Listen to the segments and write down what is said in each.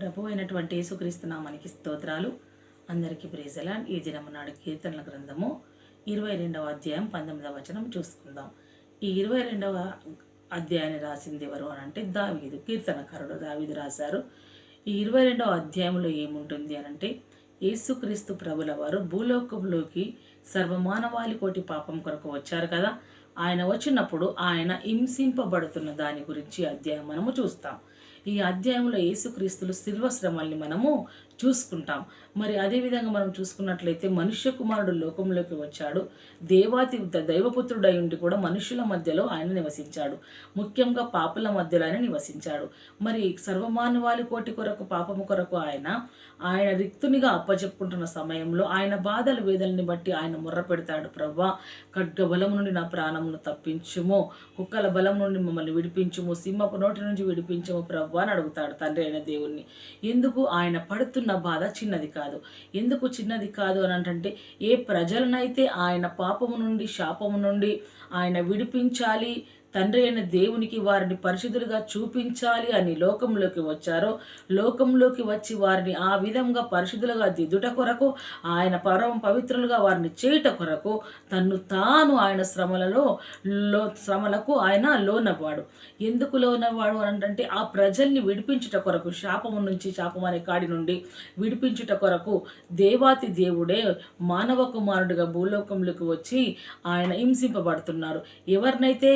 ప్రభు అయినటువంటి యేసుక్రీస్తు నామానికి స్తోత్రాలు. అందరికీ ప్రేజలా ఈ దినము నాడు కీర్తనల గ్రంథము ఇరవై రెండవ అధ్యాయం పంతొమ్మిదవ వచనం చూసుకుందాం. ఈ ఇరవై రెండవ అధ్యాయాన్ని రాసింది ఎవరు అని అంటే దావీదు కీర్తనకారుడు దావీదు రాశారు. ఈ ఇరవై రెండవ అధ్యాయంలో ఏముంటుంది అని అంటే యేసుక్రీస్తు ప్రభుల వారు భూలోకంలోకి సర్వమానవాళి కోటి పాపం కొరకు వచ్చారు కదా. ఆయన వచ్చినప్పుడు ఆయన హింసింపబడుతున్న దాని గురించి అధ్యాయం మనము చూస్తాం. ఈ అధ్యాయంలో యేసుక్రీస్తులు శిల్వ శ్రమల్ని మనము చూసుకుంటాం. మరి అదేవిధంగా మనం చూసుకున్నట్లయితే మనుష్య కుమారుడు లోకంలోకి వచ్చాడు. దేవాతి దైవపుత్రుడై ఉండి కూడా మనుషుల మధ్యలో ఆయన నివసించాడు. ముఖ్యంగా పాపుల మధ్యలో ఆయన నివసించాడు. మరి సర్వమానవాళి కోటి కొరకు పాపము కొరకు ఆయన ఆయన రిక్తునిగా అప్పచెప్పుకుంటున్న సమయంలో ఆయన బాధల వేదల్ని బట్టి ఆయన ముర్ర పెడతాడు. ప్రవ్వా ఖడ్గ బలం నుండి నా ప్రాణమును తప్పించుము. కుక్కల బలం నుండి మమ్మల్ని విడిపించుము. సింహపు నోటి నుంచి విడిపించుము ప్రవ్వా అని అడుగుతాడు తండ్రి అయిన దేవుణ్ణి. ఎందుకు? ఆయన పడుతున్న బాధ చిన్నది కాదు. ఎందుకు చిన్నది కాదు అని అంటే ఏ ప్రజలనైతే ఆయన పాపము నుండి శాపము నుండి ఆయన విడిపించాలి తండ్రి అయిన దేవునికి వారిని పరిశుద్ధులుగా చూపించాలి అని లోకంలోకి వచ్చారో లోకంలోకి వచ్చి వారిని ఆ విధంగా పరిశుద్ధులుగా దిద్దుట కొరకు ఆయన పరమ పవిత్రులుగా వారిని చేయుట కొరకు తన్ను తాను ఆయన శ్రమలలో లో శ్రమలకు ఆయన లోనవాడు. ఎందుకు లోనవాడు అని అంటే ఆ ప్రజల్ని విడిపించుట కొరకు శాపము నుంచి శాపం అనే కాడి నుండి విడిపించుట కొరకు దేవాతి దేవుడే మానవ కుమారుడిగా భూలోకంలోకి వచ్చి ఆయన హింసింపబడుతున్నారు. ఎవరినైతే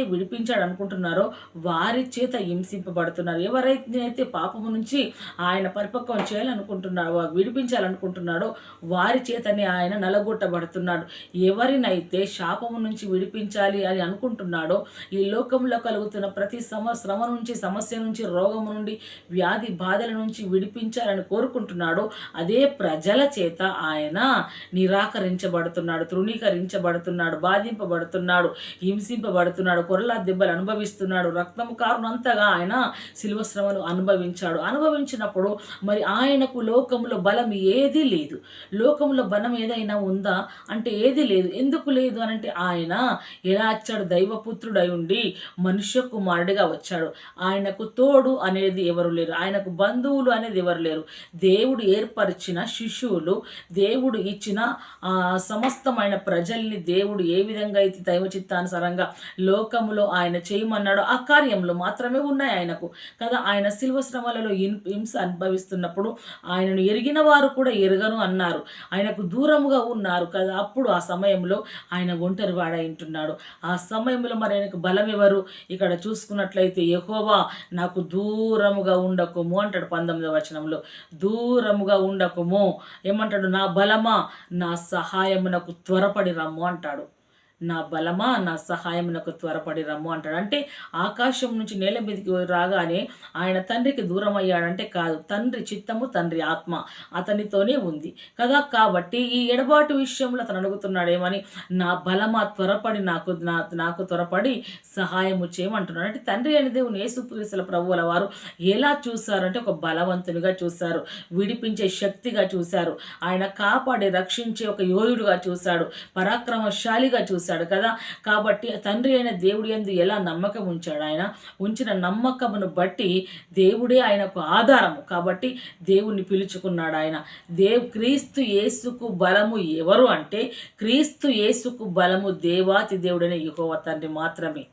విడిపించాడు అనుకుంటున్నారో వారి చేత హింసింపబడుతున్నారు. ఎవరైతే పాపము నుంచి ఆయన పరిపక్వం చేయాలనుకుంటున్నారో విడిపించాలనుకుంటున్నాడో వారి చేతనే ఆయన నలగొట్టబడుతున్నాడు. ఎవరినైతే శాపము నుంచి విడిపించాలి అని అనుకుంటున్నాడో ఈ లోకంలో కలుగుతున్న ప్రతి సమ శ్రమ నుంచి సమస్య నుంచి రోగము నుండి వ్యాధి బాధల నుంచి విడిపించాలని కోరుకుంటున్నాడో అదే ప్రజల చేత ఆయన నిరాకరించబడుతున్నాడు తృణీకరించబడుతున్నాడు బాధింపబడుతున్నాడు హింసింపబడుతున్నాడు కొరలా దెబ్బలు అనుభవిస్తున్నాడు. రక్తము కారునంతగా ఆయన శిల్వ శ్రమను అనుభవించాడు. అనుభవించినప్పుడు మరి ఆయనకు లోకంలో బలం ఏదీ లేదు. లోకంలో బలం ఏదైనా ఉందా? అంటే ఏది లేదు. ఎందుకు లేదు అని అంటే ఆయన ఎలా వచ్చాడు? దైవపుత్రుడై ఉండి మనుష్య కుమారుడిగా వచ్చాడు. ఆయనకు తోడు అనేది ఎవరు లేరు. ఆయనకు బంధువులు అనేది ఎవరు లేరు. దేవుడు ఏర్పరిచిన శిశువులు దేవుడు ఇచ్చిన సమస్తమైన ప్రజల్ని దేవుడు ఏ విధంగా అయితే దైవ చిత్తానుసారంగా లోకములో ఆయన ఆయన చేయమన్నాడో ఆ కార్యంలో మాత్రమే ఉన్నాయి ఆయనకు. కదా ఆయన శిల్వ శ్రమలలో హిం- హింస అనుభవిస్తున్నప్పుడు ఆయనను ఎరిగిన వారు కూడా ఎరగను అన్నారు. ఆయనకు దూరముగా ఉన్నారు కదా అప్పుడు ఆ సమయంలో ఆయన ఒంటరి వాడైంటున్నాడు ఆ సమయంలో మరి ఆయనకు బలం ఎవరు? ఇక్కడ చూసుకున్నట్లయితే ఎహోవా నాకు దూరముగా ఉండకుము అంటాడు పంతొమ్మిదవ వచనంలో. దూరముగా ఉండకుము. ఏమంటాడు? నా బలమా నా సహాయమునకు త్వరపడి రమ్ము అంటాడు. నా బలమా నా సహాయమునకు త్వరపడి రమ్ము అంటాడు. అంటే ఆకాశం నుంచి నేల మీదకి రాగానే ఆయన తండ్రికి దూరం అయ్యాడంటే కాదు తండ్రి చిత్తము తండ్రి ఆత్మ అతనితోనే ఉంది. కదా కాబట్టి ఈ ఎడబాటు విషయంలో అతను అడుగుతున్నాడేమని నా బలమా త్వరపడి నాకు నా నాకు త్వరపడి సహాయము చేయమంటున్నాడు. అంటే తండ్రి అనే దేవుని యేసుక్రీస్తుల ప్రభువుల వారు ఎలా చూశారంటే ఒక బలవంతునిగా చూశారు విడిపించే శక్తిగా చూశారు. ఆయన కాపాడి రక్షించే ఒక యోధుడుగా చూశాడు పరాక్రమశాలిగా చూశాడు కదా? కాబట్టి తండ్రి అయిన దేవుడి ఎందు ఎలా నమ్మకం ఉంచాడు ఆయన? ఉంచిన నమ్మకమును బట్టి దేవుడే ఆయనకు ఆధారము. కాబట్టి దేవుణ్ణి పిలుచుకున్నాడు ఆయన. దేవ్ క్రీస్తు యేసుకు బలము ఎవరు అంటే క్రీస్తు యేసుకు బలము దేవాతి దేవుడైన యెహోవా తండ్రి మాత్రమే.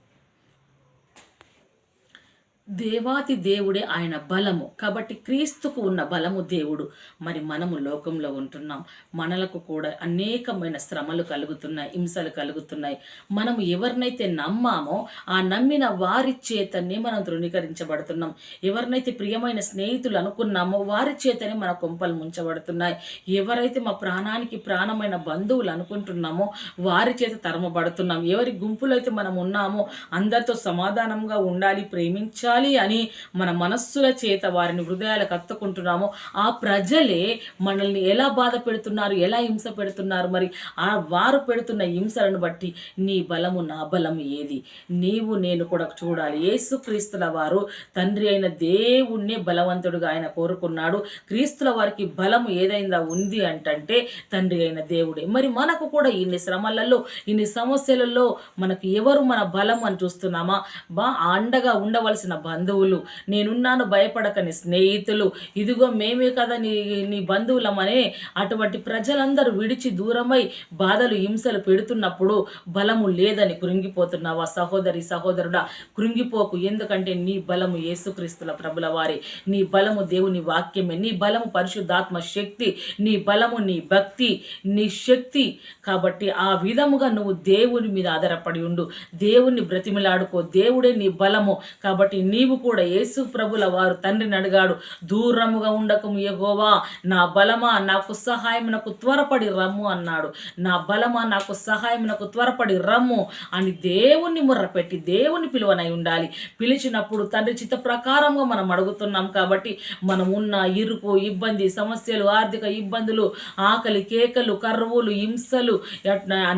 దేవాతి దేవుడే ఆయన బలము. కాబట్టి క్రీస్తుకు ఉన్న బలము దేవుడు. మరి మనము లోకంలో ఉంటున్నాం. మనలకు కూడా అనేకమైన శ్రమలు కలుగుతున్నాయి హింసలు కలుగుతున్నాయి. మనం ఎవరినైతే నమ్మామో ఆ నమ్మిన వారి చేతనే మనం ధృవీకరించబడుతున్నాం ఎవరినైతే ప్రియమైన స్నేహితులు అనుకున్నామో వారి చేతనే మన కొంపలు ముంచబడుతున్నాయి. ఎవరైతే మా ప్రాణానికి ప్రాణమైన బంధువులు అనుకుంటున్నామో వారి చేత తరమబడుతున్నాం. ఎవరి గుంపులో అయితే మనం ఉన్నామో అందరితో సమాధానంగా ఉండాలి ప్రేమించాలి అని మన మనస్సుల చేత వారిని హృదయాలకు అత్తుకుంటున్నామో ఆ ప్రజలే మనల్ని ఎలా బాధ పెడుతున్నారు ఎలా హింస పెడుతున్నారు మరి? ఆ వారు పెడుతున్న హింసలను బట్టి నీ బలము నా బలం ఏది? నీవు నేను కూడా చూడాలి. యేసుక్రీస్తుల వారు తండ్రి అయిన దేవుణ్ణే బలవంతుడుగా ఆయన కోరుకున్నాడు. క్రీస్తుల వారికి బలము ఏదైనా ఉంది అంటంటే తండ్రి అయిన దేవుడే. మరి మనకు కూడా ఇన్ని శ్రమలలో ఇన్ని సమస్యలలో మనకు ఎవరు మన బలం అని చూస్తున్నామా? బా అండగా ఉండవలసిన బంధువులు నేనున్నాను భయపడకని స్నేహితులు. ఇదిగో మేమే కదా నీ నీ బంధువులమనే అటువంటి ప్రజలందరూ విడిచి దూరమై బాధలు హింసలు పెడుతున్నప్పుడు బలము లేదని కృంగిపోతున్నావా సహోదరి సహోదరుడా? కృంగిపోకు ఎందుకంటే నీ బలము యేసుక్రీస్తుల ప్రభుల వారి. నీ బలము దేవుని వాక్యమే. నీ బలము పరిశుద్ధాత్మ శక్తి. నీ బలము నీ భక్తి నీ శక్తి. కాబట్టి ఆ విధముగా నువ్వు దేవుని మీద ఆధారపడి ఉండు. దేవుణ్ణి బ్రతిమిలాడుకో. దేవుడే నీ బలము. కాబట్టి నీవు కూడా యేసు ప్రభుల వారు తండ్రిని అడిగాడు దూరముగా ఉండకము ఎగోవా నా బలమా నాకు సహాయమునకు త్వరపడి రమ్ము అన్నాడు. నా బలమా నాకు సహాయం నాకు త్వరపడి రమ్ము అని దేవుణ్ణి ముర్రపెట్టి దేవుని పిలువనై ఉండాలి. పిలిచినప్పుడు తండ్రి చిత్త ప్రకారంగా మనం అడుగుతున్నాం కాబట్టి మనం ఉన్న ఇరుకు ఇబ్బంది సమస్యలు ఆర్థిక ఇబ్బందులు ఆకలి కేకలు కర్రువులు హింసలు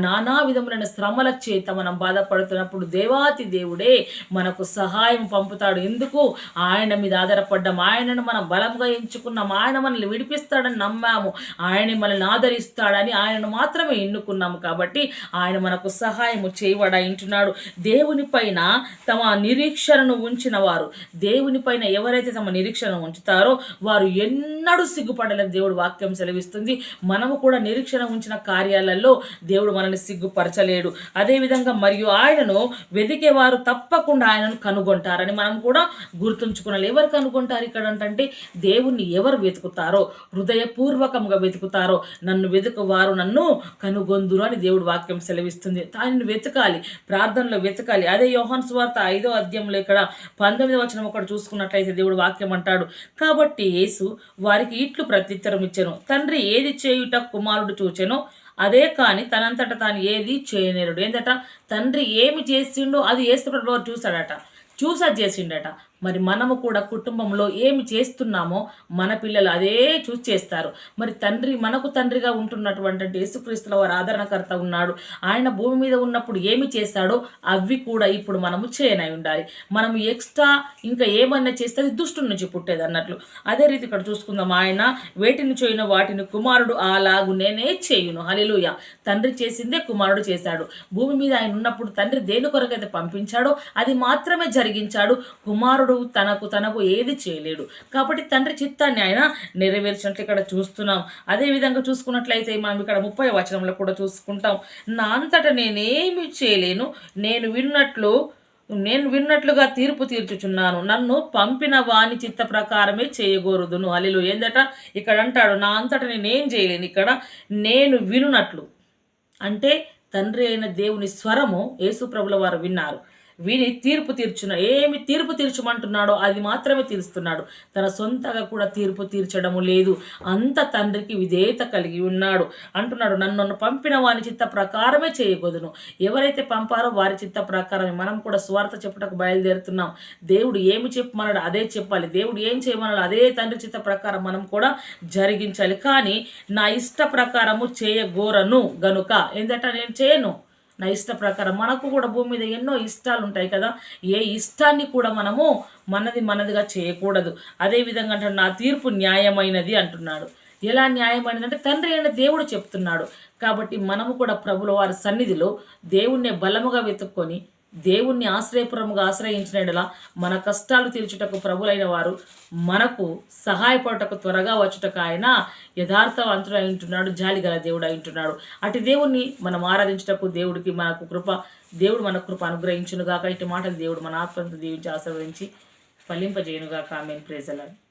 నానా విధములైన శ్రమల చేత మనం బాధపడుతున్నప్పుడు దేవాతి దేవుడే మనకు సహాయం పంపుతాడు. ఎందుకు? ఆయన మీద ఆధారపడ్డాం. ఆయనను మనం బలంగా ఎంచుకున్నాం. ఆయన మనల్ని విడిపిస్తాడని నమ్మాము. ఆయన మనల్ని ఆదరిస్తాడని ఆయనను మాత్రమే ఎన్నుకున్నాము కాబట్టి ఆయన మనకు సహాయము చేయబడ ఇంటున్నాడు. దేవునిపైన తమ నిరీక్షణను ఉంచిన వారు దేవుని పైన ఎవరైతే తమ నిరీక్షణ ఉంచుతారో వారు ఎన్నడూ సిగ్గుపడలేని దేవుడు వాక్యం సెలవిస్తుంది. మనము కూడా నిరీక్షణ ఉంచిన కార్యాలలో దేవుడు మనల్ని సిగ్గుపరచలేడు. అదేవిధంగా మరియు ఆయనను వెతికేవారు తప్పకుండా ఆయనను కనుగొంటారని మనం కూడా గుర్తుంచుకునాలి. ఎవరు కనుగొంటారు ఇక్కడ అంటే దేవుణ్ణి ఎవరు వెతుకుతారో హృదయపూర్వకంగా వెతుకుతారో నన్ను వెతుకువారు నన్ను కనుగొందురు అని దేవుడు వాక్యం సెలవిస్తుంది. దానిని వెతకాలి ప్రార్థనలో వెతకాలి. అదే యోహన్ స్వార్త ఐదో అధ్యాయంలో ఇక్కడ పంతొమ్మిది వచనం ఒకటి చూసుకున్నట్లయితే దేవుడు వాక్యం అంటాడు. కాబట్టి యేసు వారికి ఇట్లు ప్రత్యుత్తరం ఇచ్చెను. తండ్రి ఏది చేయుట కుమారుడు చూచెనో అదే కానీ తనంతట తాను ఏది చేయనేరుడు. ఏంటట తండ్రి ఏమి చేసిండో అది ఏసుప్రభు వారు చూశాడట. చూసా చేసిండట. మరి మనము కూడా కుటుంబంలో ఏమి చేస్తున్నామో మన పిల్లలు అదే చూసి చేస్తారు. మరి తండ్రి మనకు తండ్రిగా ఉంటున్నటువంటి యేసుక్రీస్తుల వారు ఆదరణకర్త ఉన్నాడు. ఆయన భూమి మీద ఉన్నప్పుడు ఏమి చేశాడో అవి కూడా ఇప్పుడు మనము చేయనై ఉండాలి. మనము ఎక్స్ట్రా ఇంకా ఏమన్నా చేస్తే అది దుష్టు నుంచి పుట్టేది అన్నట్లు. అదే రీతి ఇక్కడ చూసుకుందాం. ఆయన వేటిని చేయను వాటిని కుమారుడు అలాగు నేనే చేయును. హలిలుయ తండ్రి చేసిందే కుమారుడు చేశాడు. భూమి మీద ఆయన ఉన్నప్పుడు తండ్రి దేని కొరకైతే పంపించాడో అది మాత్రమే జరిగించాడు. కుమారుడు తనకు తనకు ఏది చేయలేడు. కాబట్టి తండ్రి చిత్తాన్ని ఆయన నెరవేర్చినట్లు ఇక్కడ చూస్తున్నాం. అదే విధంగా చూసుకున్నట్లయితే మనం ఇక్కడ ముప్పై వచనంలో కూడా చూసుకుంటాం. నా అంతటా నేనేమి చేయలేను. నేను విన్నట్లు నేను విన్నట్లుగా తీర్పు తీర్చుచున్నాను. నన్ను పంపిన వాని చిత్త ప్రకారమే చేయగోరుదును. అలిలు ఏందట? ఇక్కడ అంటాడు నా అంతట నేనేం చేయలేను. ఇక్కడ నేను వినునట్లు అంటే తండ్రి అయిన దేవుని స్వరము యేసుప్రభుల వారు విన్నారు. విని తీర్పు తీర్చున ఏమి తీర్పు తీర్చమంటున్నాడో అది మాత్రమే తీరుస్తున్నాడు. తన సొంతగా కూడా తీర్పు తీర్చడము లేదు. అంత తండ్రికి విధేయత కలిగి ఉన్నాడు. అంటున్నాడు నన్ను పంపిన వాని చిత్త ప్రకారమే చేయకూడదును ఎవరైతే పంపారో వారి చిత్త ప్రకారమే. మనం కూడా స్వార్థ చెప్పుటకు బయలుదేరుతున్నాం. దేవుడు ఏమి చెప్పమన్నాడు అదే చెప్పాలి. దేవుడు ఏం చేయమన్నాడు అదే తండ్రి చిత్త ప్రకారం మనం కూడా జరిగించాలి. కానీ నా ఇష్ట ప్రకారము చేయగోరను గనుక. ఏంటంటే నేను చేయను? నా ఇష్ట ప్రకారం మనకు కూడా భూమి మీద ఎన్నో ఇష్టాలు ఉంటాయి కదా. ఏ ఇష్టాన్ని కూడా మనము మనది మనదిగా చేయకూడదు. అదేవిధంగా అంటాడు నా తీర్పు న్యాయమైనది అంటున్నాడు. ఎలా న్యాయమైనది అంటే తండ్రి అయిన దేవుడు చెప్తున్నాడు. కాబట్టి మనము కూడా ప్రభుల వారి సన్నిధిలో దేవుణ్ణి బలముగా వెతుక్కొని దేవుణ్ణి ఆశ్రయపురముగా ఆశ్రయించిన మన కష్టాలు తీర్చుటకు ప్రభులైన వారు మనకు సహాయపడటకు త్వరగా వచ్చుటకు ఆయన యథార్థవంతుడు అయింటున్నాడు జాలిగల దేవుడు అయింటున్నాడు అటు దేవుణ్ణి మనం ఆరాధించటకు దేవుడికి మనకు కృప దేవుడు మన కృప అనుగ్రహించునుగాక. ఇటు మాటలు దేవుడు మన ఆత్మను దీవించి ఆశీర్వదించి ఫలింపజేయునుగాక. ఆమె ప్రేజలాడు